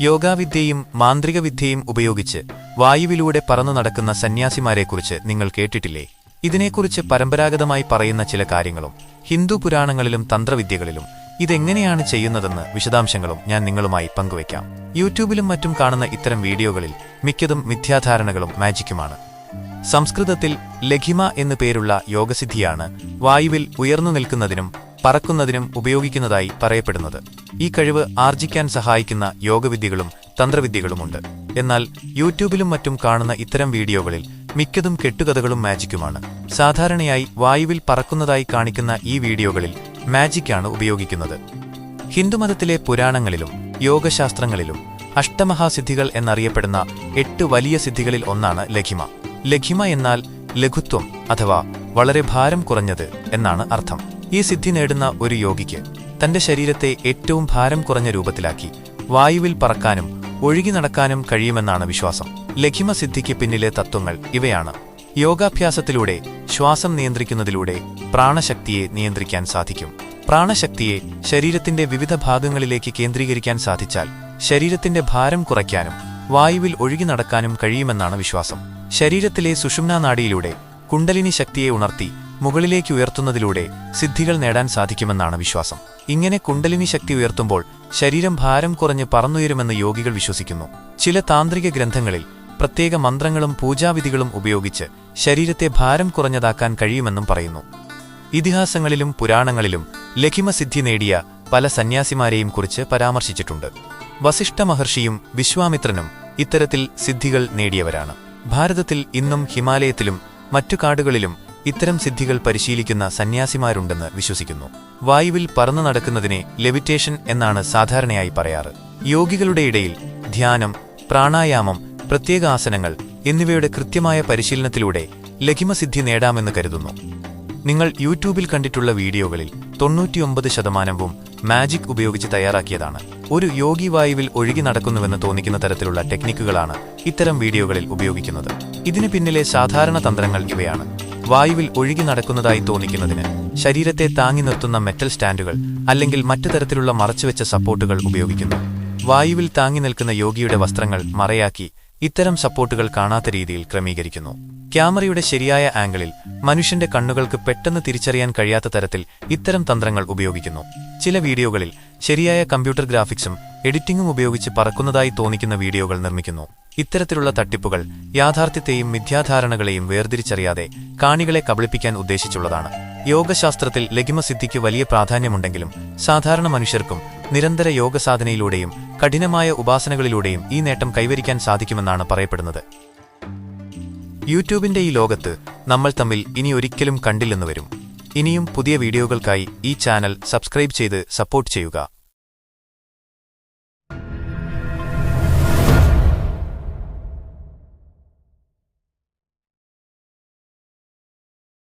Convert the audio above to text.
യോഗാവിദ്യയും മാന്ത്രികവിദ്യയും ഉപയോഗിച്ച് വായുവിലൂടെ പറന്നു നടക്കുന്ന സന്യാസിമാരെക്കുറിച്ച് നിങ്ങൾ കേട്ടിട്ടില്ലേ? ഇതിനെക്കുറിച്ച് പരമ്പരാഗതമായി പറയുന്ന ചില കാര്യങ്ങളും ഹിന്ദു പുരാണങ്ങളിലും തന്ത്രവിദ്യകളിലും ഇതെങ്ങനെയാണ് ചെയ്യുന്നതെന്ന് വിശദാംശങ്ങളും ഞാൻ നിങ്ങളുമായി പങ്കുവയ്ക്കാം. യൂട്യൂബിലും മറ്റും കാണുന്ന ഇത്തരം വീഡിയോകളിൽ മിക്കതും മിഥ്യാധാരണകളും മാജിക്കുമാണ്. സംസ്കൃതത്തിൽ ലഘിമ എന്നു പേരുള്ള യോഗസിദ്ധിയാണ് വായുവിൽ ഉയർന്നു നിൽക്കുന്നതിനും പറക്കുന്നതിനും ഉപയോഗിക്കുന്നതായി പറയപ്പെടുന്നത്. ഈ കഴിവ് ആർജിക്കാൻ സഹായിക്കുന്ന യോഗവിദ്യകളും തന്ത്രവിദ്യകളുമുണ്ട്. എന്നാൽ യൂട്യൂബിലും മറ്റും കാണുന്ന ഇത്തരം വീഡിയോകളിൽ മിക്കതും കെട്ടുകഥകളും മാജിക്കുമാണ്. സാധാരണയായി വായുവിൽ പറക്കുന്നതായി കാണിക്കുന്ന ഈ വീഡിയോകളിൽ മാജിക്കാണ് ഉപയോഗിക്കുന്നത്. ഹിന്ദുമതത്തിലെ പുരാണങ്ങളിലും യോഗശാസ്ത്രങ്ങളിലും അഷ്ടമഹാസിദ്ധികൾ എന്നറിയപ്പെടുന്ന എട്ട് വലിയ സിദ്ധികളിൽ ഒന്നാണ് ലഘിമ. ലഘിമ എന്നാൽ ലഘുത്വം അഥവാ വളരെ ഭാരം കുറഞ്ഞത് എന്നാണ് അർത്ഥം. ഈ സിദ്ധി നേടുന്ന ഒരു യോഗിക്ക് തന്റെ ശരീരത്തെ ഏറ്റവും ഭാരം കുറഞ്ഞ രൂപത്തിലാക്കി വായുവിൽ പറക്കാനും ഒഴുകി നടക്കാനും കഴിയുമെന്നാണ് വിശ്വാസം. ലഘിമ സിദ്ധിക്ക് പിന്നിലെ തത്വങ്ങൾ ഇവയാണ്. യോഗാഭ്യാസത്തിലൂടെ ശ്വാസം നിയന്ത്രിക്കുന്നതിലൂടെ പ്രാണശക്തിയെ നിയന്ത്രിക്കാൻ സാധിക്കും. പ്രാണശക്തിയെ ശരീരത്തിന്റെ വിവിധ ഭാഗങ്ങളിലേക്ക് കേന്ദ്രീകരിക്കാൻ സാധിച്ചാൽ ശരീരത്തിന്റെ ഭാരം കുറയ്ക്കാനും വായുവിൽ ഒഴുകി നടക്കാനും കഴിയുമെന്നാണ് വിശ്വാസം. ശരീരത്തിലെ സുഷുമ്നാ നാഡിയിലൂടെ കുണ്ടലിനി ശക്തിയെ ഉണർത്തി മുകളിലേക്ക് ഉയർത്തുന്നതിലൂടെ സിദ്ധികൾ നേടാൻ സാധിക്കുമെന്നാണ് വിശ്വാസം. ഇങ്ങനെ കുണ്ടലിനി ശക്തി ഉയർത്തുമ്പോൾ ശരീരം ഭാരം കുറഞ്ഞ് പറന്നുയരുമെന്ന് യോഗികൾ വിശ്വസിക്കുന്നു. ചില താന്ത്രിക ഗ്രന്ഥങ്ങളിൽ പ്രത്യേക മന്ത്രങ്ങളും പൂജാവിധികളും ഉപയോഗിച്ച് ശരീരത്തെ ഭാരം കുറഞ്ഞതാക്കാൻ കഴിയുമെന്നും പറയുന്നു. ഇതിഹാസങ്ങളിലും പുരാണങ്ങളിലും ലഘിമസിദ്ധി നേടിയ പല സന്യാസിമാരെയും കുറിച്ച് പരാമർശിച്ചിട്ടുണ്ട്. വസിഷ്ഠ മഹർഷിയും വിശ്വാമിത്രനും ഇത്തരത്തിൽ സിദ്ധികൾ നേടിയവരാണ്. ഭാരതത്തിൽ ഇന്നും ഹിമാലയത്തിലും മറ്റു കാടുകളിലും ഇത്തരം സിദ്ധികൾ പരിശീലിക്കുന്ന സന്യാസിമാരുണ്ടെന്ന് വിശ്വസിക്കുന്നു. വായുവിൽ പറന്നു നടക്കുന്നതിനെ ലെവിറ്റേഷൻ എന്നാണ് സാധാരണയായി പറയാറ്. യോഗികളുടെ ഇടയിൽ ധ്യാനം പ്രാണായാമം പ്രത്യേക ആസനങ്ങൾ എന്നിവയുടെ കൃത്യമായ പരിശീലനത്തിലൂടെ ലഘിമസിദ്ധി നേടാമെന്ന് കരുതുന്നു. നിങ്ങൾ യൂട്യൂബിൽ കണ്ടിട്ടുള്ള വീഡിയോകളിൽ തൊണ്ണൂറ്റിയൊമ്പത് ശതമാനവും മാജിക് ഉപയോഗിച്ച് തയ്യാറാക്കിയതാണ്. ഒരു യോഗി വായുവിൽ ഒഴുകി നടക്കുന്നുവെന്ന് തോന്നിക്കുന്ന തരത്തിലുള്ള ടെക്നിക്കുകളാണ് ഇത്തരം വീഡിയോകളിൽ ഉപയോഗിക്കുന്നത്. ഇതിനു പിന്നിലെ സാധാരണ തന്ത്രങ്ങൾ ഇവയാണ്. വായുവിൽ ഒഴുകി നടക്കുന്നതായി തോന്നിക്കുന്നതിന് ശരീരത്തെ താങ്ങി നിർത്തുന്ന മെറ്റൽ സ്റ്റാൻഡുകൾ അല്ലെങ്കിൽ മറ്റു തരത്തിലുള്ള മറച്ചുവെച്ച സപ്പോർട്ടുകൾ ഉപയോഗിക്കുന്നു. വായുവിൽ താങ്ങി നിൽക്കുന്ന യോഗിയുടെ വസ്ത്രങ്ങൾ മറയാക്കി ഇത്തരം സപ്പോർട്ടുകൾ കാണാത്ത രീതിയിൽ ക്രമീകരിക്കുന്നു. ക്യാമറയുടെ ശരിയായ ആംഗിളിൽ മനുഷ്യന്റെ കണ്ണുകൾക്ക് പെട്ടെന്ന് തിരിച്ചറിയാൻ കഴിയാത്ത തരത്തിൽ ഇത്തരം തന്ത്രങ്ങൾ ഉപയോഗിക്കുന്നു. ചില വീഡിയോകളിൽ ശരിയായ കമ്പ്യൂട്ടർ ഗ്രാഫിക്സും എഡിറ്റിംഗും ഉപയോഗിച്ച് പറക്കുന്നതായി തോന്നിക്കുന്ന വീഡിയോകൾ നിർമ്മിക്കുന്നു. ഇത്തരത്തിലുള്ള തട്ടിപ്പുകൾ യാഥാർത്ഥ്യത്തെയും മിഥ്യാധാരണകളെയും വേർതിരിച്ചറിയാതെ കാണികളെ കബളിപ്പിക്കാൻ ഉദ്ദേശിച്ചുള്ളതാണ്. യോഗശാസ്ത്രത്തിൽ ലഘിമസിദ്ധിക്ക് വലിയ പ്രാധാന്യമുണ്ടെങ്കിലും സാധാരണ മനുഷ്യർക്കും നിരന്തര യോഗസാധനയിലൂടെയും കഠിനമായ ഉപാസനകളിലൂടെയും ഈ നേട്ടം കൈവരിക്കാൻ സാധിക്കുമെന്നാണ് പറയപ്പെടുന്നത്. യൂട്യൂബിന്റെ ഈ ലോകത്ത് നമ്മൾ തമ്മിൽ ഇനി ഒരിക്കലും കണ്ടില്ലെന്ന് വരും. ഇനിയും പുതിയ വീഡിയോകൾക്കായി ഈ ചാനൽ സബ്സ്ക്രൈബ് ചെയ്ത് സപ്പോർട്ട് ചെയ്യുക.